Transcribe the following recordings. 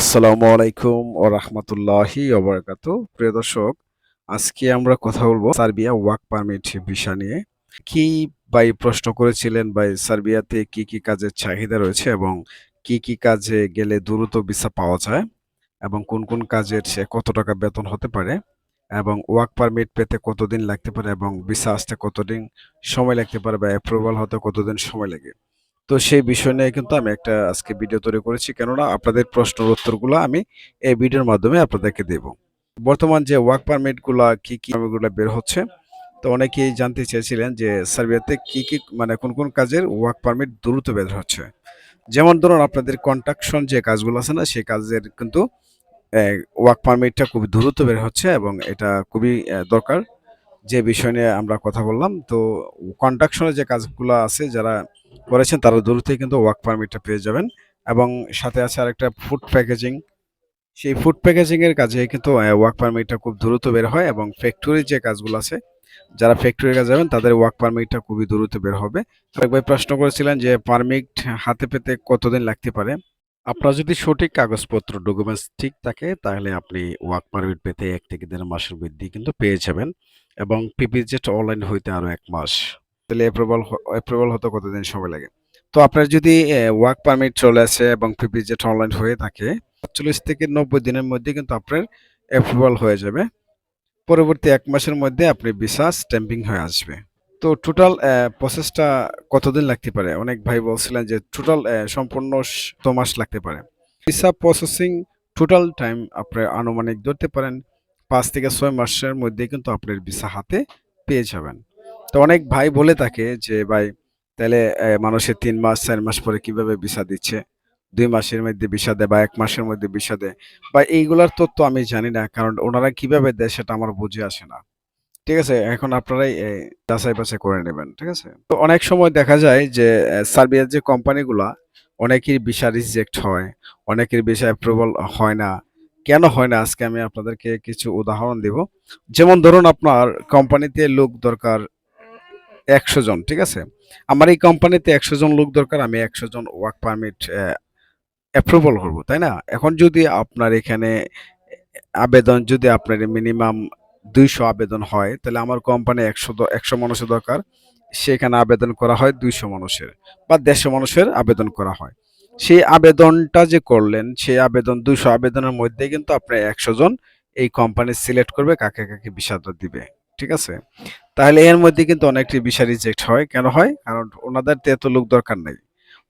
আসসালামু আলাইকুম ও রহমতুল্লাহি ওবরাকাতু প্রিয় দর্শক, আজকে আমরা কথা বলব সার্বিয়া ওয়ার্ক পারমিট ভিসা নিয়ে। কি ভাই প্রশ্ন করেছিলেন ভাই সার্বিয়াতে কি কি কাজের চাহিদা রয়েছে এবং কি কি কাজে গেলে দ্রুত ভিসা পাওয়া যায় এবং কোন কোন কাজের সে কত টাকা বেতন হতে পারে এবং ওয়ার্ক পারমিট পেতে কতদিন লাগতে পারে এবং ভিসা আসতে কতদিন সময় লাগতে পারে বা অ্যাপ্রুভাল হতে কতদিন সময় লাগে? তো সেই বিষয় নিয়ে কিন্তু আমি একটা আজকে ভিডিও তৈরি করেছি। কেননা আপনাদের প্রশ্নের উত্তরগুলো আমি এই ভিডিওর মাধ্যমে আপনাদেরকে দেব। বর্তমান যে ওয়ার্ক পারমিটগুলো কী, কি গুলো বের হচ্ছে, তো অনেকেই জানতে চেয়েছিলেন যে সার্বিয়াতে কি কি মানে কোন কোন কাজের ওয়ার্ক পারমিট দ্রুত বের হচ্ছে। যেমন ধরুন আপনাদের কন্ট্রাকশন যে কাজগুলো আছে না, সেই কাজের কিন্তু ওয়ার্ক পারমিটটা খুব দ্রুত বের হচ্ছে এবং এটা খুবই দরকার। যে বিষয় নিয়ে আমরা কথা বললাম, তো কন্ট্রাকশনের যে কাজগুলো আছে যারা করেছেন, তারা দ্রুতই কিন্তু ওয়ার্ক পারমিটটা পেয়ে যাবেন। এবং সাথে আছে আরেকটা ফুড প্যাকেজিং সেই ফুড প্যাকেজিং এর কাজে কিন্তু ওয়ার্ক পারমিটটা খুব দ্রুত বের হয় এবং ফ্যাক্টরির যে কাজগুলো আছে, যারা ফ্যাক্টরির কাজ যাবেন, তাদের ওয়ার্ক পারমিটটা খুবই দ্রুত বের হবে। ভাই প্রশ্ন করেছিলেন যে পারমিট হাতে পেতে কতদিন লাগতে পারে? আপনার যদি সঠিক কাগজপত্র ডকুমেন্টস ঠিক থাকে, তাহলে আপনি ওয়ার্ক পারমিট পেতে এক থেকে দেড় মাসের বৃদ্ধি কিন্তু পেয়ে যাবেন এবং পিপিজেট অনলাইন হইতে আরও এক মাস। তাহলে অ্যাপ্রুভাল অ্যাপ্রুভাল হতে কতদিন সময় লাগে? তো আপনার যদি ওয়ার্ক পারমিট চলে আসে এবং পিপিজেট অনলাইন হয়ে থাকে, চল্লিশ থেকে নব্বই দিনের মধ্যে কিন্তু আপনার অ্যাপ্রুভাল হয়ে যাবে। পরবর্তী এক মাসের মধ্যে আপনি ভিসা স্ট্যাম্পিং হয়ে আসবে। তো টোটাল প্রসেসটা কতদিন লাগতে পারে? অনেক ভাই বলছিলেন যে টোটাল সম্পূর্ণ তো মাস লাগতে পারে। ভিসা প্রসেসিং টোটাল টাইম আপনি আনুমানিক ধরতে পারেন, পাঁচ থেকে ছয় মাসের মধ্যে কিন্তু আপনার ভিসা হাতে পেয়ে যাবেন। তো অনেক ভাই বলে থাকে যে, ভাই, তাহলে মানুষের তিন মাস, চার মাস পরে কীভাবে ভিসা দিচ্ছে? দুই মাসের মধ্যে ভিসা দেয় বা এক মাসের মধ্যে ভিসা দেয়? বা এইগুলার তথ্য আমি জানি না, কারণ ওনারা কীভাবে দেয় সেটা আমার বুঝে আসে না। ঠিক আছে, এখন আপনারাই যাচাই বাছাই করে নেবেন, ঠিক আছে? তো অনেক সময় দেখা যায় যে সার্বিয়ার যে কোম্পানিগুলা অনেকের ভিসা রিজেক্ট হয়, অনেকের ভিসা অ্যাপ্রুভাল হয় না। কেন হয় না? আজকে আমি আপনাদেরকে কিছু উদাহরণ দেব। যেমন ধরুন আপনার কোম্পানিতে লোক দরকার একশো জন, ঠিক আছে? আমার এই কোম্পানিতে একশো জন লোক দরকার, আমি একশো জন ওয়ার্ক পারমিট অ্যাপ্রুভাল করব, তাই না? এখন যদি আপনার এখানে আবেদন যদি আপনার মিনিমাম দুইশো আবেদন হয়, তাহলে আমার কোম্পানি একশো একশো মানুষের দরকার। সেখানে আবেদন করা হয় দুইশো মানুষের বা দেড়শো মানুষের আবেদন করা হয়। সেই আবেদনটা যে করলেন, সেই আবেদন দুইশো আবেদনের মধ্যে কিন্তু আপনার একশো জন এই কোম্পানি সিলেক্ট করবে, কাকে কাকে বিষাদটা দিবে, ঠিক আছে? তাহলে এর মধ্যে কিন্তু অনেকটি বিষা রিজেক্ট হয়। কেন হয়? কারণ ওনাদের তো এত লোক দরকার নেই।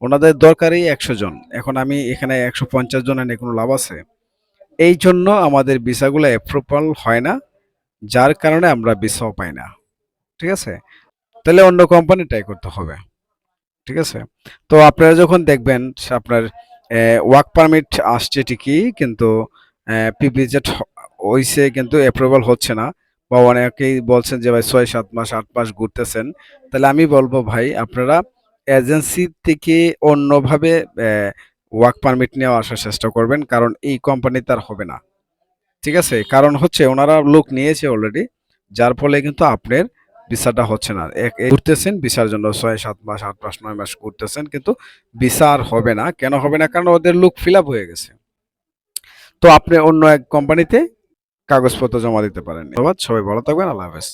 ওনাদের দরকারই একশো জন। এখন আমি এখানে একশো পঞ্চাশ জন এনে কোনো লাভ আছে? এই জন্য আমাদের ভিসাগুলো অ্যাপ্রুভাল হয় না। যার কারণে আমরা ভিসাও পাই না, ঠিক আছে? তাহলে অন্য কোম্পানি ট্রাই করতে হবে, ঠিক আছে? তো আপনারা যখন দেখবেন আপনার ওয়ার্ক পারমিট আসছে ঠিকই, কিন্তু পিপিজেড হইছে কিন্তু অ্যাপ্রুভাল হচ্ছে না, বা অনেকেই বলছেন যে, ভাই, ছয়, সাত মাস, আট মাস ঘুরতেছেন। তাহলে আমি বলব, ভাই, আপনারা এজেন্সি থেকে অন্যভাবে ওয়ার্ক পারমিট নিয়ে আসার চেষ্টা করবেন, কারণ এই কোম্পানি তার হবে না। ঠিক আছে? কারণ হচ্ছে ওনারা লোক নিয়েছে অলরেডি যার ফলে কিন্তু আপনার ভিসাটা হচ্ছে না। ঘুরতেছেন, ভিসার জন্য ছয়, সাত মাস, আট মাস, নয় মাস করতেছেন কিন্তু আর হবে না। কেন হবে না? কারণ ওদের লুক ফিল হয়ে গেছে। তো আপনি অন্য এক কোম্পানিতে কাগজপত্র জমা দিতে পারেন। ধন্যবাদ, সবাই ভালো থাকবেন, আল্লাহ হাফেজ।